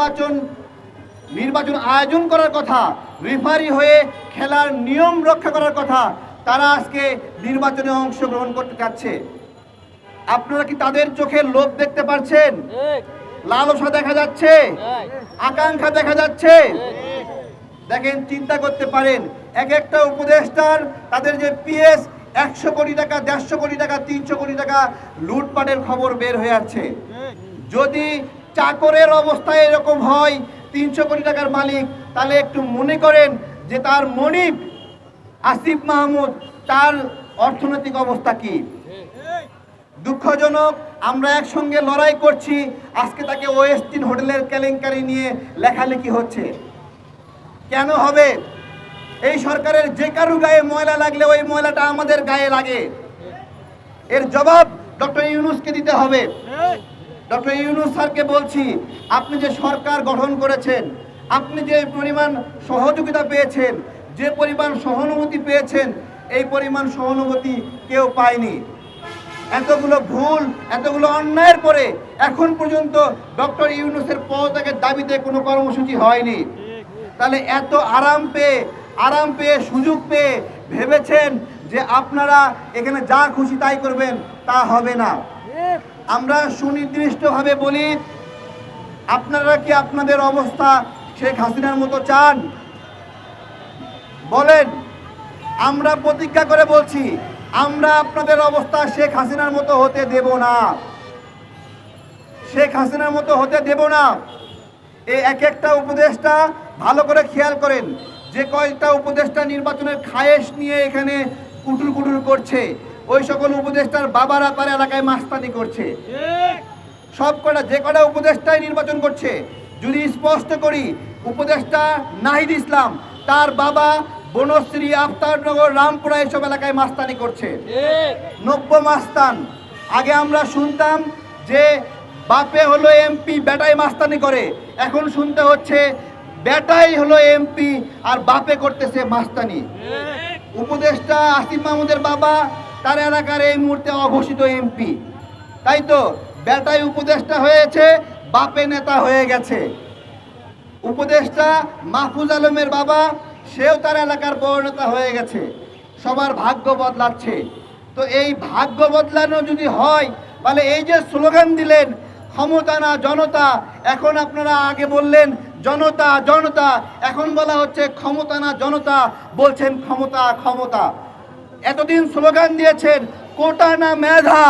নির্বাচন নির্বাচন আয়োজন করার কথা রেফারি হয়ে খেলার নিয়ম রক্ষা করার কথা তারা আজকে নির্বাচনে অংশগ্রহণ করতে চাচ্ছে আপনারা কি তাদের চোখে লোভ দেখতে পারছেন? লালসা দেখা যাচ্ছে। আকাঙ্ক্ষা দেখা যাচ্ছে। দেখেন চিন্তা করতে পারেন এক একটা উপদেষ্টার তাদের যে পিএস একশো কোটি টাকা দেড়শো কোটি টাকা তিনশো কোটি টাকা লুটপাটের খবর বের হয়ে যাচ্ছে যদি চাকরের অবস্থায় এরকম হয়, তিনশো কোটি টাকার মালিক। তাহলে একটু মনে করেন যে তার মনিব আসিফ মাহমুদ, তার অর্থনৈতিক অবস্থা কি? দুঃখজনক, আমরা একসঙ্গে লড়াই করছি, আজকে তাকে ওয়েস্টিন হোটেলের কেলেঙ্কারি নিয়ে লেখালেখি হচ্ছে। কেন হবে? এই সরকারের যে কারু গায়ে ময়লা লাগলে ওই ময়লাটা আমাদের গায়ে লাগে। এর জবাব ডক্টর ইউনুসকে দিতে হবে। ডক্টর ইউনুস স্যারকে বলছি, আপনি যে সরকার গঠন করেছেন, আপনি যে পরিমাণ সহযোগিতা পেয়েছেন, যে পরিমাণ সহানুভূতি পেয়েছেন, এই পরিমাণ সহানুভূতি কেউ পায়নি। এতগুলো ভুল, এতগুলো অন্যায়ের পরে এখন পর্যন্ত ডক্টর ইউনুসের পদত্যাগের দাবিতে কোনো কর্মসূচি হয়নি। তাহলে এত আরাম পেয়ে আরাম পেয়ে, সুযোগ পেয়ে ভেবেছেন যে আপনারা এখানে যা খুশি তাই করবেন, তা হবে না। আমরা সুনির্দিষ্টভাবে বলি, আপনারা কি আপনাদের অবস্থা শেখ হাসিনার মতো চান? বলেন, আমরা প্রতিজ্ঞা করে বলছি, আমরা আপনাদের অবস্থা শেখ হাসিনার মতো হতে দেব না। শেখ হাসিনার মতো হতে দেব না। এই এক একটা উপদেশটা ভালো করে খেয়াল করেন, যে কয়েকটা উপদেষ্টা নির্বাচনের খায়েশ নিয়ে এখানে কুটুর কুটুর করছে। ওই সকল উপদেষ্টার বাবারা তার এলাকায় মাস্তানি করছে। সব কটা, যে কটা উপদেষ্টাই নির্বাচন করছে, যদি স্পষ্ট করি, উপদেষ্টা নাহিদ ইসলাম, তার বাবা বনশ্রী আফতারনগর, রামপুরা এসব এলাকায় মাস্তানি করছে। নব্য মাস্তান। আগে আমরা শুনতাম যে বাপে হলো এমপি, বেটাই মাস্তানি করে। এখন শুনতে হচ্ছে বেটাই হলো এমপি, আর বাপে করতেছে মাস্তানি। উপদেষ্টা আসিফ মাহমুদের বাবা, তার এলাকার এই মুহূর্তে অঘোষিত এমপি। তাই তো বেটাই উপদেষ্টা হয়েছে, বাপে নেতা হয়ে গেছে। উপদেষ্টা মাহফুজ আলমের বাবা, সেও তার এলাকার বড় নেতা হয়ে গেছে। সবার ভাগ্য বদলাচ্ছে। তো এই ভাগ্য বদলানো যদি হয়, তাহলে এই যে স্লোগান দিলেন, ক্ষমতা না জনতা, এখন আপনারা আগে বললেন জনতা জনতা, এখন বলা হচ্ছে ক্ষমতা না জনতা, বলছেন ক্ষমতা ক্ষমতা। এতদিন স্লোগান দিয়েছেন, কোটা না মেধা।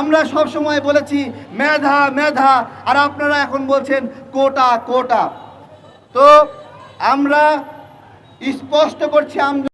আমরা সব সময় বলেছি, মেধা মেধা, আর আপনারা এখন বলছেন, কোটা কোটা। তো আমরা স্পষ্ট করছি, আমরা